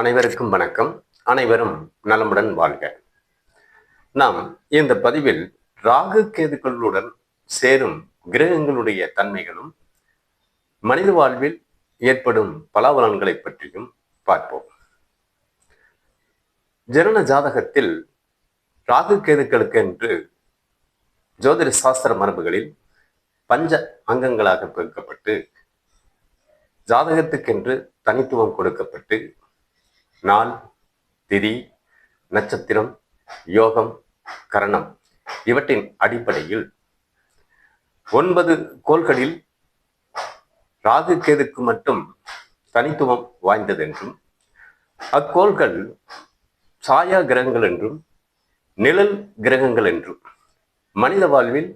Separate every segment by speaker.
Speaker 1: அனைவருக்கும் வணக்கம். அனைவரும் நலமுடன் வாழ்க. நாம் இந்த பதிவில் ராகு கேதுக்களுடன் சேரும் கிரகங்களுடைய தன்மைகளும் மனித வாழ்வில் ஏற்படும் பலாபலன்களை பற்றியும் பார்ப்போம். ஜனன ஜாதகத்தில் ராகு கேதுக்களுக்கு என்று ஜோதிட சாஸ்திர மரபுகளில் பஞ்ச அங்கங்களாக பிரிக்கப்பட்டு ஜாதகத்துக்கென்று தனித்துவம் கொடுக்கப்பட்டு நாள் திதி நட்சத்திரம் யோகம் கரணம் இவற்றின் அடிப்படையில் ஒன்பது கோள்களில் ராகு கேதுக்கு மட்டும் தனித்துவம் வாய்ந்ததென்றும் அக்கோள்கள் சாயா கிரகங்கள் என்றும் நிழல் கிரகங்கள் என்றும் மனித வாழ்வில்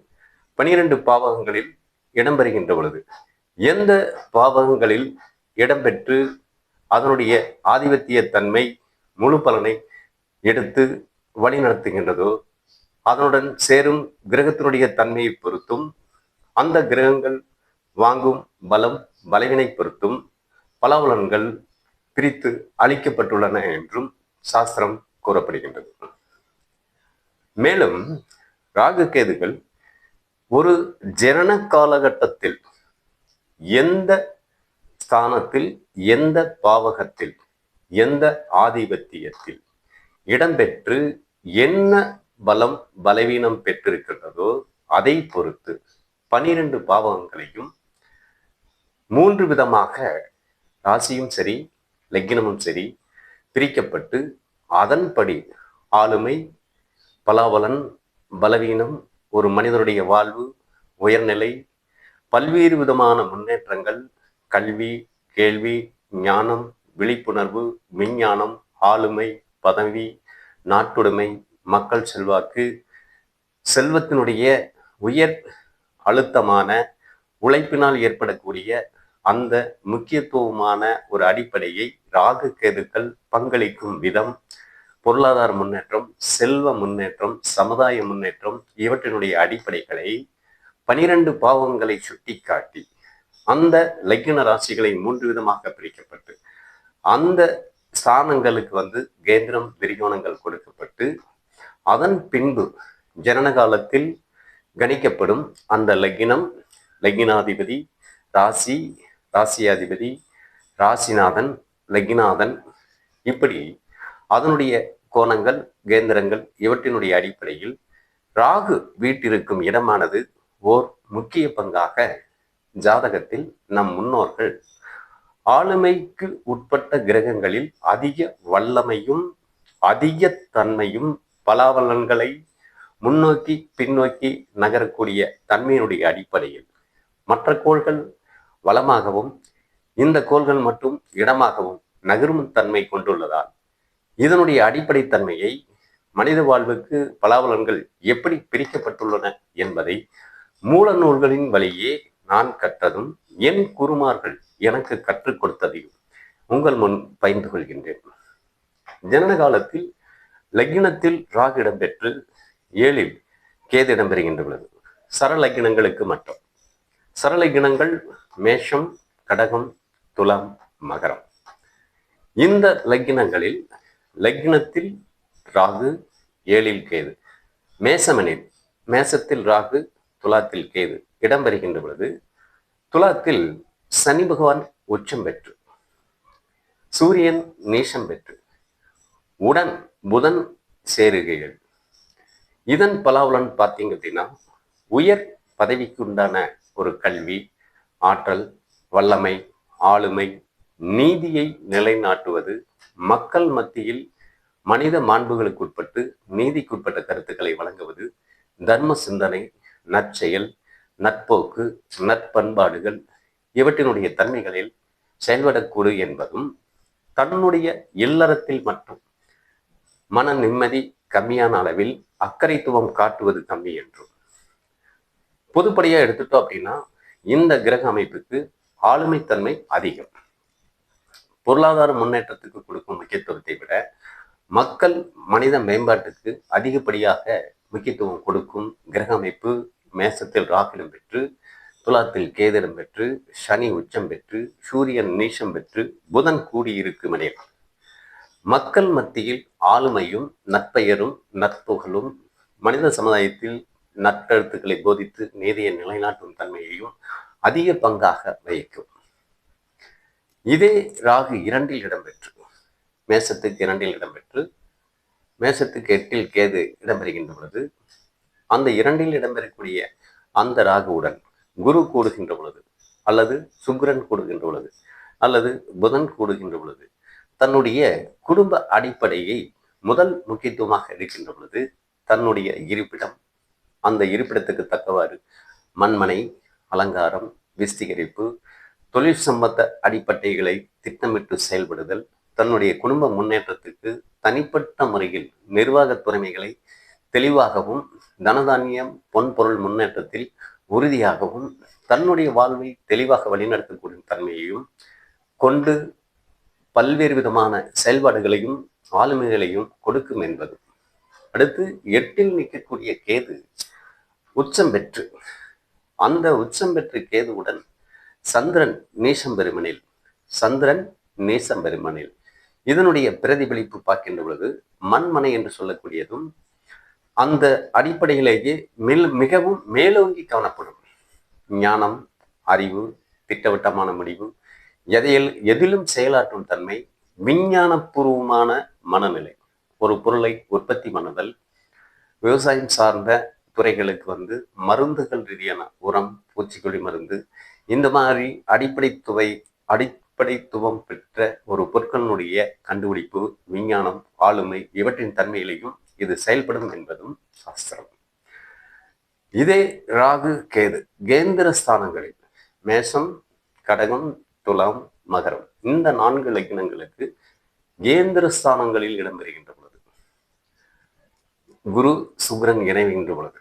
Speaker 1: பனிரெண்டு பாவகங்களில் இடம்பெறுகின்ற பொழுது எந்த பாவகங்களில் இடம்பெற்று அதனுடைய ஆதிபத்திய தன்மை முழு பலனை எடுத்து வழிநடத்துகின்றதோ அதனுடன் சேரும் கிரகத்தினுடைய தன்மையை பொறுத்தும் அந்த கிரகங்கள் வாங்கும் பலம் பலவினை பொறுத்தும் பலவலன்கள் பிரித்து அளிக்கப்பட்டுள்ளன என்றும் சாஸ்திரம் கூறப்படுகின்றது. மேலும் ராகு கேதுகள் ஒரு ஜனன காலகட்டத்தில் எந்த ஸ்தானத்தில் எந்த பாவகத்தில் எந்த ஆதிபத்தியத்தில் இடம்பெற்று என்ன பலம் பலவீனம் பெற்றிருக்கின்றதோ அதை பொறுத்து பனிரெண்டு பாவகங்களையும் மூன்று விதமாக ராசியும் சரி லக்னமும் சரி பிரிக்கப்பட்டு அதன்படி ஆளுமை பலாபலன் பலவீனம் ஒரு மனிதனுடைய வாழ்வு உயர்நிலை பல்வேறு விதமான முன்னேற்றங்கள் கல்வி கேள்வி ஞானம் விழிப்புணர்வு விஞ்ஞானம் ஆளுமை பதவி நாட்டுடைமை மக்கள் செல்வாக்கு செல்வத்தினுடைய உயர் அழுத்தமான உழைப்பினால் ஏற்படக்கூடிய அந்த முக்கியத்துவமான ஒரு அடிப்படையை ராகு கேதுக்கள் பங்களிக்கும் விதம் பொருளாதார முன்னேற்றம் செல்வ முன்னேற்றம் சமுதாய முன்னேற்றம் இவற்றினுடைய அடிப்படைகளை பனிரெண்டு பாவங்களை சுட்டிக்காட்டி அந்த லக்ன ராசிகளை மூன்று விதமாக பிரிக்கப்பட்டு அந்த ஸ்தானங்களுக்கு வந்து கேந்திரம் விரிகோணங்கள் கொடுக்கப்பட்டு அதன் பின்பு ஜனன காலத்தில் கணிக்கப்படும் அந்த லக்னம் லக்னாதிபதி ராசி ராசியாதிபதி ராசிநாதன் லக்னாதன் இப்படி அதனுடைய கோணங்கள் கேந்திரங்கள் இவற்றினுடைய அடிப்படையில் ராகு வீட்டிருக்கும் இடமானது ஓர் முக்கிய பங்காக ஜாதகத்தில் நம் முன்னோர்கள் ஆளுமைக்கு உட்பட்ட கிரகங்களில் அதிக வல்லமையும் அதிக தன்மையும் பலாபலன்களை முன்னோக்கி பின்னோக்கி நகரக்கூடிய தன்மையினுடைய அடிப்படையில். மற்ற கோள்கள் வளமாகவும் இந்த கோள்கள் மட்டும் இடமாகவும் நகரும் தன்மை கொண்டுள்ளதால் இதனுடைய அடிப்படை தன்மையை மனித வாழ்வுக்கு பலாபலன்கள் எப்படி பிரிக்கப்பட்டுள்ளன என்பதை மூல நூல்களின் வழியே நான் கற்றதும் என் குருமார்கள் எனக்கு கற்றுக் கொடுத்ததையும் உங்கள் முன் பகிர்ந்து கொள்கின்றேன். ஜனன காலத்தில் லக்னத்தில் ராகு இடம்பெற்று ஏழில் கேது இடம்பெறுகின்ற பொழுது சரலக்னங்களுக்கு மட்டும். சரலக்னங்கள் மேஷம் கடகம் துலாம் மகரம். இந்த லக்னங்களில் லக்னத்தில் ராகு ஏழில் கேது. மேசமனில் மேசத்தில் ராகு துலாத்தில் கேது. இடம்பெறுகின்ற பொழுது துலாத்தில் சனி பகவான் உச்சம் பெற்று சூரியன் நீசம் பெற்று உடன் புதன் சேருகைகள். இதன் பலாவலன் பார்த்தீங்க அப்படின்னா உயர் பதவிக்கு உண்டான ஒரு கல்வி ஆற்றல் வல்லமை ஆளுமை நீதியை நிலைநாட்டுவது மக்கள் மத்தியில் மனித மாண்புகளுக்கு உட்பட்டு நீதிக்குட்பட்ட கருத்துக்களை வழங்குவது தர்ம சிந்தனை நற்செயல் நட்போக்கு நற்பண்பாடுகள் இவற்றினுடைய தன்மைகளில் செயல்படக்கூடு என்பதும் தன்னுடைய இல்லறத்தில் மட்டும். மன நிம்மதி கம்மியான அளவில் அக்கறைத்துவம் காட்டுவது கம்மி என்றும். பொதுப்படியாக எடுத்துட்டோம் அப்படின்னா இந்த கிரக அமைப்புக்கு ஆளுமைத்தன்மை அதிகம். பொருளாதார முன்னேற்றத்துக்கு கொடுக்கும் முக்கியத்துவத்தை விட மக்கள் மனித மேம்பாட்டுக்கு அதிகப்படியாக முக்கியத்துவம் கொடுக்கும் கிரக அமைப்பு மேசத்தில் ராகிடம் பெற்று துலாத்தில் கேதிடம் பெற்று சனி உச்சம் பெற்று சூரியன் நீசம் பெற்று புதன் கூடியிருக்கும் இடம் மக்கள் மத்தியில் ஆளுமையும் நற்பெயரும் நற்புகழும் மனித சமுதாயத்தில் நற்கருத்துக்களை போதித்து நீதியை நிலைநாட்டும் தன்மையையும் அதிக பங்காக வகிக்கும். இதே ராகு இரண்டில் இடம்பெற்று மேசத்துக்கு இரண்டில் இடம்பெற்று மேசத்துக்கு எட்டில் கேது இடம்பெறுகின்ற பொழுது அந்த இரண்டில் இடம்பெறக்கூடிய அந்த ராகுவுடன் குரு கூடுகின்ற பொழுது அல்லது சுக்ரன் கூடுகின்ற பொழுது அல்லது புதன் கூடுகின்ற பொழுது தன்னுடைய குடும்ப அடிப்படையை முதல் முக்கியத்துவமாக இருக்கின்ற பொழுது தன்னுடைய இருப்பிடம் அந்த இருப்பிடத்துக்கு தக்கவாறு மண்மனை அலங்காரம் விஸ்தீகரிப்பு தொழில் சம்பந்த அடிப்படைகளை திட்டமிட்டு செயல்படுதல் தன்னுடைய குடும்ப முன்னேற்றத்துக்கு தனிப்பட்ட முறையில் நிர்வாக துறைமைகளை தெளிவாகவும் தனதானியம் பொன்பொருள் முன்னேற்றத்தில் உறுதியாகவும் தன்னுடைய வாழ்வை தெளிவாக வழிநடத்தக்கூடிய தன்மையையும் கொண்டு பல்வேறு விதமான செயல்பாடுகளையும் ஆளுமைகளையும் கொடுக்கும் என்பது. அடுத்து எட்டில் நிற்கக்கூடிய கேது உச்சம் பெற்று அந்த உச்சம் பெற்று கேதுவுடன் சந்திரன் நீசம் பெருமனில் சந்திரன் நீசம் பெருமனில் இதனுடைய பிரதிபலிப்பு பார்க்கின்ற பொழுது மண்மனை என்று சொல்லக்கூடியதும் அந்த அடிப்படையிலேயே மில் மிகவும் மேலோங்கி காணப்படும் ஞானம் அறிவு திட்டவட்டமான முடிவு எதையில் எதிலும் செயலாற்றும் தன்மை விஞ்ஞானபூர்வமான மனநிலை. ஒரு பொருளை உற்பத்தி பண்ணுதல் விவசாயம் சார்ந்த துறைகளுக்கு வந்து மருந்துகள் ரீதியான உரம் பூச்சிக்கொல்லி மருந்து இந்த மாதிரி அடிப்படை துவை அடிப்படைத்துவம் பெற்ற ஒரு பொருட்களினுடைய கண்டுபிடிப்பு விஞ்ஞானம் ஆளுமை இவற்றின் தன்மையிலையும் இது செயல்படும் என்பதும் சாஸ்திரம். இதே ராகு கேது கேந்திர ஸ்தானங்களில் மேஷம் கடகம் துலாம் மகரம் இந்த நான்கு லக்னங்களுக்கு கேந்திர ஸ்தானங்களில் இடம்பெறுகின்ற பொழுது குரு சுக்ரன் இணைகின்ற பொழுது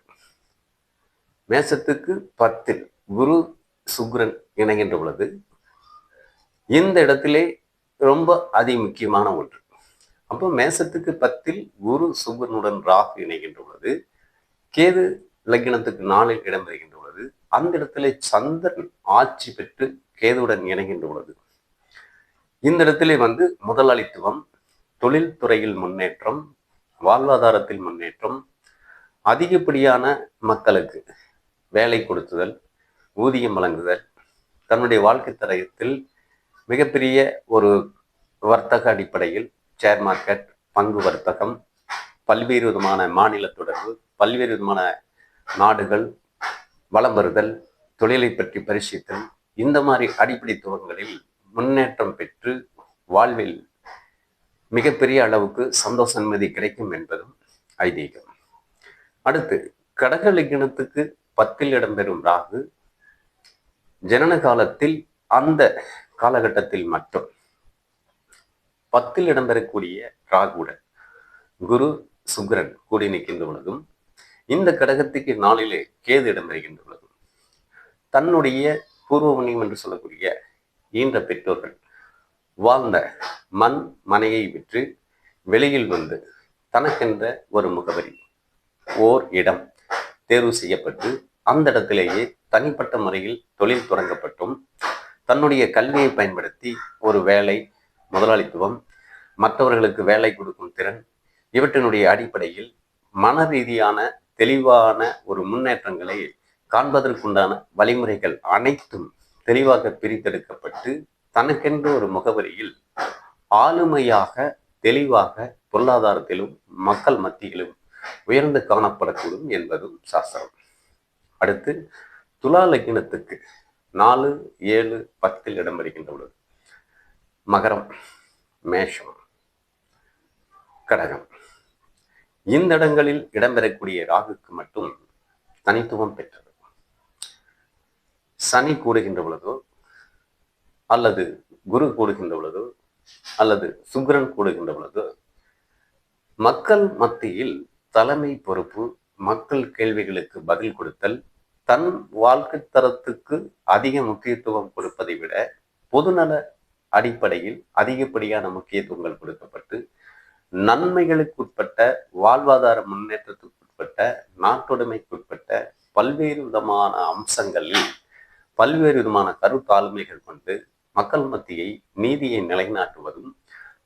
Speaker 1: மேசத்துக்கு பத்தில் குரு சுக்ரன் இணைகின்ற பொழுது இந்த இடத்திலே ரொம்ப அதி முக்கியமான ஒன்று. அப்போ மேசத்துக்கு பத்தில் குரு சுக்ரனுடன் ராகு இணைகின்ற கேது லக்னத்துக்கு நாளில் இடம்பெறுகின்றுள்ளது. அந்த இடத்துல சந்திரன் ஆட்சி பெற்று கேதுவுடன் இணைகின்றுள்ளது. இந்த இடத்திலே வந்து முதலாளித்துவம் தொழில்துறையில் முன்னேற்றம் வாழ்வாதாரத்தில் முன்னேற்றம் அதிகப்படியான மக்களுக்கு வேலை கொடுத்துதல் ஊதியம் வழங்குதல் தன்னுடைய வாழ்க்கை தரத்தில் மிகப்பெரிய ஒரு வர்த்தக அடிப்படையில் ஷேர் மார்க்கெட் பங்கு வர்த்தகம் பல்வேறு விதமான மாநில தொடர்பு பல்வேறு விதமான நாடுகள் வளம் வருதல் தொழிலை பற்றி பரிசீலித்தல் இந்த மாதிரி அடிப்படைத்துவங்களில் முன்னேற்றம் பெற்று வாழ்வில் மிகப்பெரிய அளவுக்கு சந்தோஷ நிம்மதி கிடைக்கும் என்பதும் ஐதீகம். அடுத்து கடக லக்னத்துக்கு பத்தில் இடம்பெறும் ராகு ஜனன காலத்தில் அந்த காலகட்டத்தில் மட்டும். பத்தில் இடம்பெறக்கூடிய ராகுடன் குரு சுக்ரன் கூடி நிற்கின்ற பொழுதும் இந்த கடகத்துக்கு நாளிலே கேது இடம்பெறுகின்ற பொழுதும் தன்னுடைய பூர்வமணியம் என்று சொல்லக்கூடிய ஈன்ற பெற்றோர்கள் வாழ்ந்த மண் மனையை விற்று வெளியில் வந்து தனக்கென்ற ஒரு முகவரி ஓர் இடம் தேர்வு செய்யப்பட்டு அந்த இடத்திலேயே தனிப்பட்ட முறையில் தொழில் தொடங்கப்பட்டும். தன்னுடைய கல்வியை பயன்படுத்தி ஒரு வேலை முதலாளித்துவம் மற்றவர்களுக்கு வேலை கொடுக்கும் திறன் இவற்றினுடைய அடிப்படையில் மன ரீதியான தெளிவான ஒரு முன்னேற்றங்களை காண்பதற்குண்டான வழிமுறைகள் அனைத்தும் தெளிவாக பிரித்தெடுக்கப்பட்டு தனக்கென்று ஒரு முகவரியில் ஆளுமையாக தெளிவாக பொருளாதாரத்திலும் மக்கள் மத்தியிலும் உயர்ந்து காணப்படக்கூடும் என்பதும் சாஸ்திரம். அடுத்து துலா லக்னத்துக்கு நாலு ஏழு பத்தில் இடம் வருகின்ற பொழுது மகரம் மேஷம். கடகம். இந்த இடங்களில் இடம்பெறக்கூடிய ராகுக்கு மட்டும் தனித்துவம் பெற்றது. சனி கூடுகின்ற பொழுதோ அல்லது குரு கூடுகின்ற பொழுதோ அல்லது சுக்ரன் கூடுகின்ற பொழுதோ மக்கள் மத்தியில் தலைமை பொறுப்பு மக்கள் கேள்விகளுக்கு பதில் கொடுத்தல் தன் வாழ்க்கை தரத்துக்கு அதிக முக்கியத்துவம் கொடுப்பதை விட பொதுநல அடிப்படையில் அதிகப்படியான முக்கியத்துவங்கள் கொடுக்கப்பட்டு நன்மைகளுக்குட்பட்ட வாழ்வாதார முன்னேற்றத்துக்குட்பட்ட நாட்டுடைமைக்குட்பட்ட பல்வேறு விதமான அம்சங்களில் பல்வேறு விதமான கருத்தாளுமைகள் கொண்டு மக்கள் மத்தியை நீதியை நிலைநாட்டுவதும்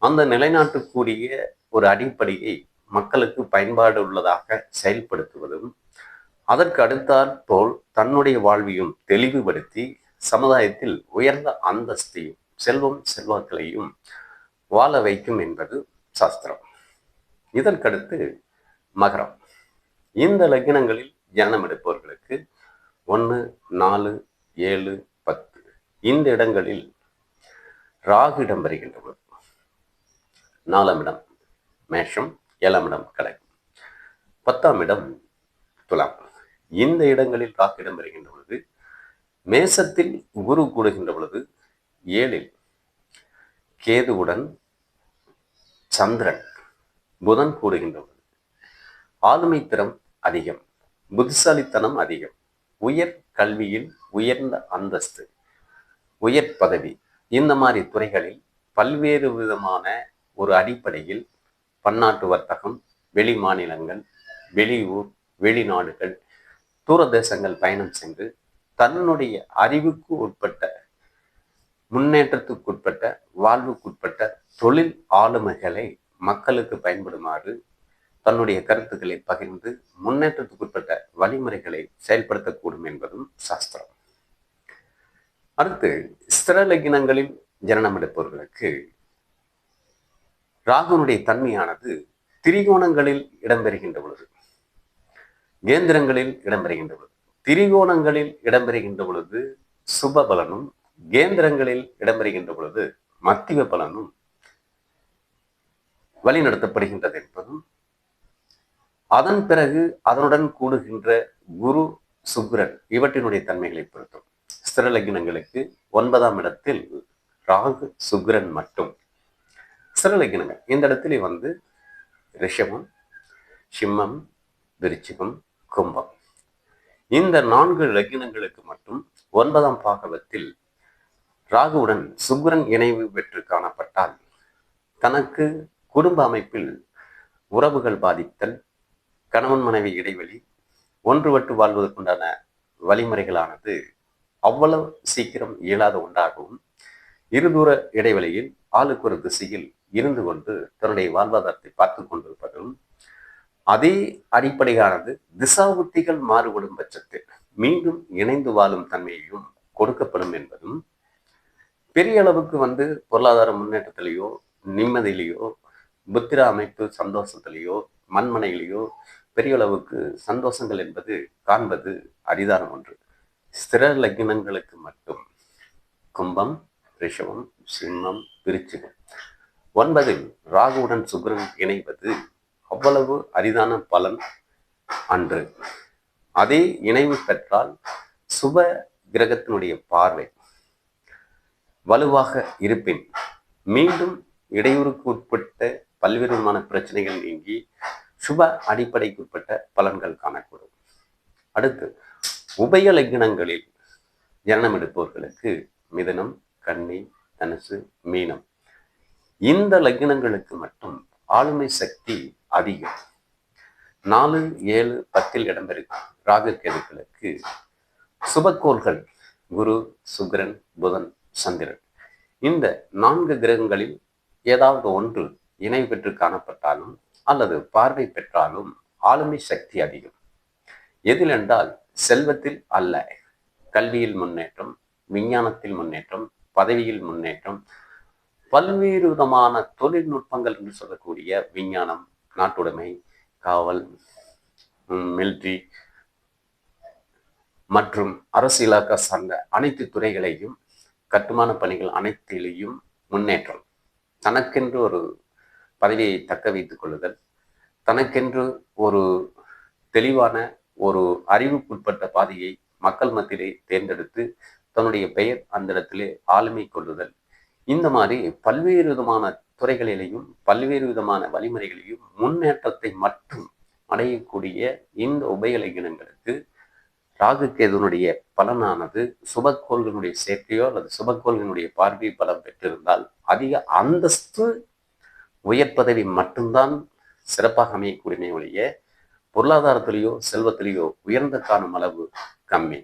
Speaker 1: அந்த நிலைநாட்டக்கூடிய ஒரு அடிப்படையை மக்களுக்கு பயன்பாடு உள்ளதாக செயல்படுத்துவதும் அதற்கு அடுத்தாற் போல் தன்னுடைய வாழ்வையும் தெளிவுபடுத்தி சமுதாயத்தில் உயர்ந்த அந்தஸ்தையும் செல்வம் செல்வாக்களையும் வாழ வைக்கும் என்பது சாஸ்திரம். இதற்கடுத்து மகரம். இந்த லக்னங்களில் தியானம் எடுப்பவர்களுக்கு ஒன்று நாலு ஏழு பத்து. இந்த இடங்களில் ராகு இடம் வருகின்றது. நாலாம் இடம் மேஷம் ஏழாம் இடம் கடகம். பத்தாம் இடம் துலாம். இந்த இடங்களில் ராகு இடம் வருகின்ற பொழுது மேசத்தில் குரு கூடுகின்ற பொழுது ஏழில் கேதுவுடன் சந்திரன் புதன் கூடுகின்ற பொழுது ஆளுமை திறம் அதிகம் புத்திசாலித்தனம் அதிகம் உயர் கல்வியில் உயர்ந்த அந்தஸ்து உயர் பதவி. இந்த மாதிரி துறைகளில் பல்வேறு விதமான ஒரு அடிப்படையில் பன்னாட்டு வர்த்தகம் வெளி மாநிலங்கள் வெளியூர் வெளிநாடுகள் தூரதேசங்கள் பயணம் சென்று தன்னுடைய அறிவுக்கு உட்பட்ட முன்னேற்றத்துக்குட்பட்ட வாழ்வுக்குட்பட்ட தொழில் ஆளுமைகளை மக்களுக்கு பயன்படுமாறு தன்னுடைய கருத்துக்களை பகிர்ந்து முன்னேற்றத்துக்குட்பட்ட வழிமுறைகளை செயல்படுத்தக்கூடும் என்பதும் சாஸ்திரம். அடுத்து ஸ்திரலகினங்களில் ஜனனம் எடுப்பவர்களுக்கு ராகுனுடைய தன்மையானது திரிகோணங்களில் இடம்பெறுகின்ற பொழுது கேந்திரங்களில் இடம்பெறுகின்ற பொழுது திரிகோணங்களில் இடம்பெறுகின்ற பொழுது சுப பலனும் கேந்திரங்களில் இடம்பெறுகின்ற பொழுது மத்திய பலனும் வழிநடத்தப்படுகின்றது என்பதும் அதன் பிறகு அதனுடன் கூடுகின்ற குரு சுக்ரன் இவற்றினுடைய தன்மைகளை பொறுத்தும். ஸ்திரலகினங்களுக்கு ஒன்பதாம் இடத்தில் ராகு சுக்ரன் மட்டும். ஸ்திரலகினங்கள் இந்த இடத்துல வந்து ரிஷபம் சிம்மம் விருச்சிகம் கும்பம். இந்த நான்கு லக்கினங்களுக்கு மட்டும் ஒன்பதாம் பாகவத்தில் ராகுவுடன் சுக்ரன் இணைவு பெற்று காணப்பட்டால் தனக்கு குடும்ப அமைப்பில் உறவுகள் பாதித்தல் கணவன் மனைவி இடைவெளி ஒன்றுபட்டு வாழ்வதற்குண்டான வழிமுறைகளானது அவ்வளவு சீக்கிரம் இயலாத ஒன்றாகவும் இருதூர இடைவெளியில் ஆளுக்கு ஒரு திசையில் இருந்து கொண்டு தன்னுடைய வாழ்வாதாரத்தை பார்த்து கொண்டிருப்பதும் அதே அடிப்படையானது திசாபுத்திகள் மாறுபடும் பட்சத்தில் மீண்டும் இணைந்து வாழும் தன்மையையும் கொடுக்கப்படும் என்பதும் பெரிய அளவுக்கு வந்து பொருளாதார முன்னேற்றத்திலேயோ நிம்மதியிலேயோ புத்திர அமைப்பு சந்தோஷத்திலேயோ மண்மனையிலேயோ பெரிய அளவுக்கு சந்தோஷங்கள் என்பது காண்பது அரிதான ஒன்று. ஸ்திர லக்னங்களுக்கு மட்டும் கும்பம் ரிஷபம் சிம்மம் விருச்சிகம். ஒன்பதில் ராகுவுடன் சுக்கிரன் இணைவது அவ்வளவு அரிதான பலன் அன்று. அதே இணைவு பெற்றால் சுப கிரகத்தினுடைய பார்வை வலுவாக இருப்பின் மீண்டும் இடையூறுக்கு உட்பட்ட பல்வேறு விதமான பிரச்சனைகள் நீங்கி சுப அடிப்படைக்குட்பட்ட பலன்கள் காணக்கூடும். அடுத்து உபய லக்னங்களில் ஜனனம் எடுப்பவர்களுக்கு மிதனம் கன்னி தனுசு மீனம். இந்த லக்னங்களுக்கு மட்டும் ஆளுமை சக்தி அதிகம். நாலு ஏழு பத்தில் இடம்பெறும் ராகு கேதுக்களுக்கு சுபக்கோள்கள் குரு சுக்கிரன் புதன் சந்திரன். இந்த நான்கு கிரகங்களில் ஏதாவது ஒன்று இணை பெற்று காணப்பட்டாலும் அல்லது பார்வை பெற்றாலும் ஆளுமை சக்தி அதிகம். எதிலென்றால் செல்வத்தில் அல்ல. கல்வியில் முன்னேற்றம் விஞ்ஞானத்தில் முன்னேற்றம் பதவியில் முன்னேற்றம் பல்வேறு விதமான தொழில்நுட்பங்கள் என்று சொல்லக்கூடிய விஞ்ஞானம் நாட்டுடைமை காவல் மில்ட்ரி மற்றும் அரசியலாக்க சார்ந்த அனைத்து துறைகளையும் கட்டுமான பணிகள் அனைத்திலையும் முன்னேற்றம். தனக்கென்று ஒரு பதவியை தக்க வைத்துக் கொள்ளுதல் தனக்கென்று ஒரு தெளிவான ஒரு அறிவுக்குட்பட்ட பாதையை மக்கள் மத்தியிலே தேர்ந்தெடுத்து தன்னுடைய பெயர் அந்த இடத்திலே ஆளுமை கொள்ளுதல். இந்த மாதிரி பல்வேறு விதமான துறைகளிலேயும் பல்வேறு விதமான வழிமுறைகளையும் முன்னேற்றத்தை மட்டும் அடையக்கூடிய இந்த உபயலகினங்களுக்கு ராகு கேதுனுடைய பலனானது சுபக்கோள்களுடைய சேர்க்கையோ அல்லது சுபக்கோள்களுடைய பார்வை பலம் பெற்றிருந்தால் அதிக அந்தஸ்து உயர் பதவி மட்டும்தான் சிறப்பாக அமையக்கூடிய ஒழிய பொருளாதாரத்திலேயோ செல்வத்திலேயோ உயர்ந்த காணும் அளவு கம்மி.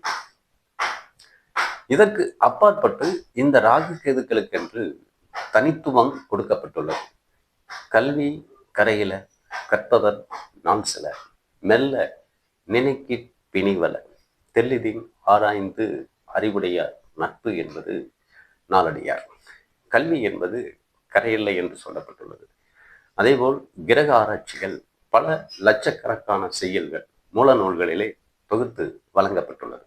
Speaker 1: இதற்கு அப்பாற்பட்டு இந்த ராகு கேதுக்களுக்கென்று தனித்துவம் கொடுக்கப்பட்டுள்ளது. கல்வி கரையில கற்பவர் நான் சில. மெல்ல நினைக்கி பிணிவல. தெல்லிதின் ஆராய்ந்து அறிவுடையார் நட்பு என்பது நாளடியார். கல்வி என்பது கரையில்லை என்று சொல்லப்பட்டுள்ளது. அதேபோல் கிரக ஆராய்ச்சிகள் பல லட்சக்கணக்கான செய்யல்கள் மூல நூல்களிலே தொகுத்து வழங்கப்பட்டுள்ளது.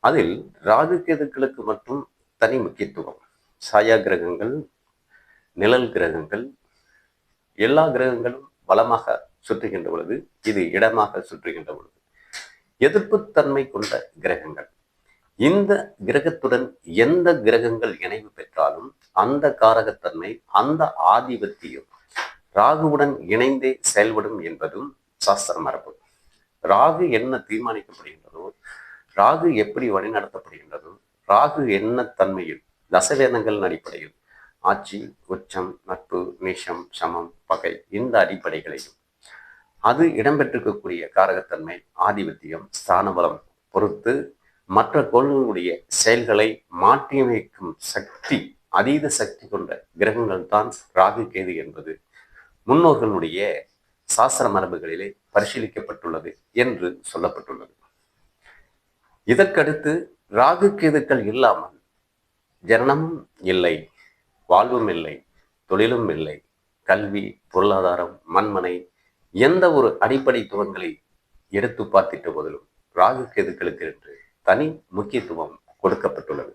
Speaker 1: அதில் ராகு கேதுக்களுக்கு மட்டும் தனி முக்கியத்துவம். சாயா கிரகங்கள் நிழல் கிரகங்கள் எல்லா கிரகங்களும் வளமாக சுற்றுகின்ற பொழுது இது இடமாக சுற்றுகின்ற பொழுது. எதிர்ப்புத்தன்மை கொண்ட கிரகங்கள். இந்த கிரகத்துடன் எந்த கிரகங்கள் இணைவு பெற்றாலும் அந்த காரகத்தன்மை அந்த ஆதிபத்தியம் ராகுவுடன் இணைந்தே செயல்படும் என்பதும் சாஸ்திர மரபு. ராகு என்ன தீர்மானிக்கப்படுகின்றதோ ராகு எப்படி வழிநடத்தப்படுகின்றதோ ராகு என்ன தன்மையில் தசவேதங்கள் அடிப்படையில் ஆட்சி உச்சம் நட்பு நீஷம் சமம் பகை இந்த அடிப்படைகளையும் அது இடம்பெற்றிருக்கக்கூடிய காரகத்தன்மை ஆதிபத்தியம் ஸ்தானபலம் பொறுத்து மற்ற கோள்களுடைய செயல்களை மாற்றியமைக்கும் சக்தி அதீத சக்தி கொண்ட கிரகங்கள் தான் ராகு கேது என்பது. முன்னோர்களுடைய சாஸ்திர மரபுகளிலே பரிசீலிக்கப்பட்டுள்ளது என்று சொல்லப்பட்டுள்ளது. இதற்கடுத்து ராகு கேதுக்கள் இல்லாமல் ஜனனமும் இல்லை வாழ்வும் இல்லை தொழிலும் இல்லை. கல்வி பொருளாதாரம் மண்மனை எந்த ஒரு அடிப்படை துவங்களை எடுத்து பார்த்திட்ட போதிலும் ராகு கேதுக்களுக்கு என்று தனி முக்கியத்துவம் கொடுக்கப்பட்டுள்ளது.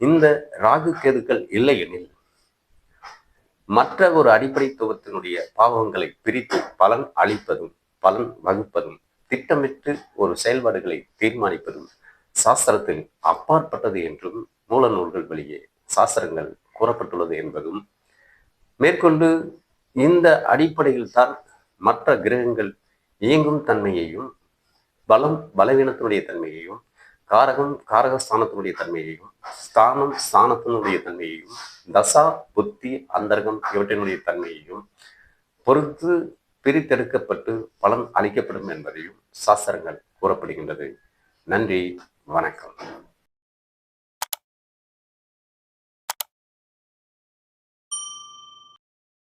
Speaker 1: இந்த ராகு கேதுக்கள் இல்லை எனில் மற்ற ஒரு அடிப்படைத்துவத்தினுடைய பாவங்களை பிரித்து பலன் அளிப்பதும் பலன் வகுப்பதும் திட்டமிட்டு ஒரு செயல்பாடுகளை தீர்மானிப்பதும் சாஸ்திரத்தில் அப்பாற்பட்டது என்றும் மூல நூல்கள் வழியே சாஸ்திரங்கள் கூறப்பட்டுள்ளது என்பதும் மேற்கொண்டு இந்த அடிப்படையில் தான் மற்ற கிரகங்கள் இயங்கும் தன்மையையும் பலம் பலவீனத்தினுடைய தன்மையையும் காரகம் காரகஸ்தானத்தினுடைய தன்மையையும் ஸ்தானம் ஸ்தானத்தினுடைய தன்மையையும் தசா புத்தி அந்தரகம் இவற்றினுடைய தன்மையையும் பொறுத்து பிரித்தெடுக்கப்பட்டு பலன் அளிக்கப்படும் என்பதையும் சாஸ்திரங்கள் கூறப்படுகின்றது. நன்றி வணக்கம்.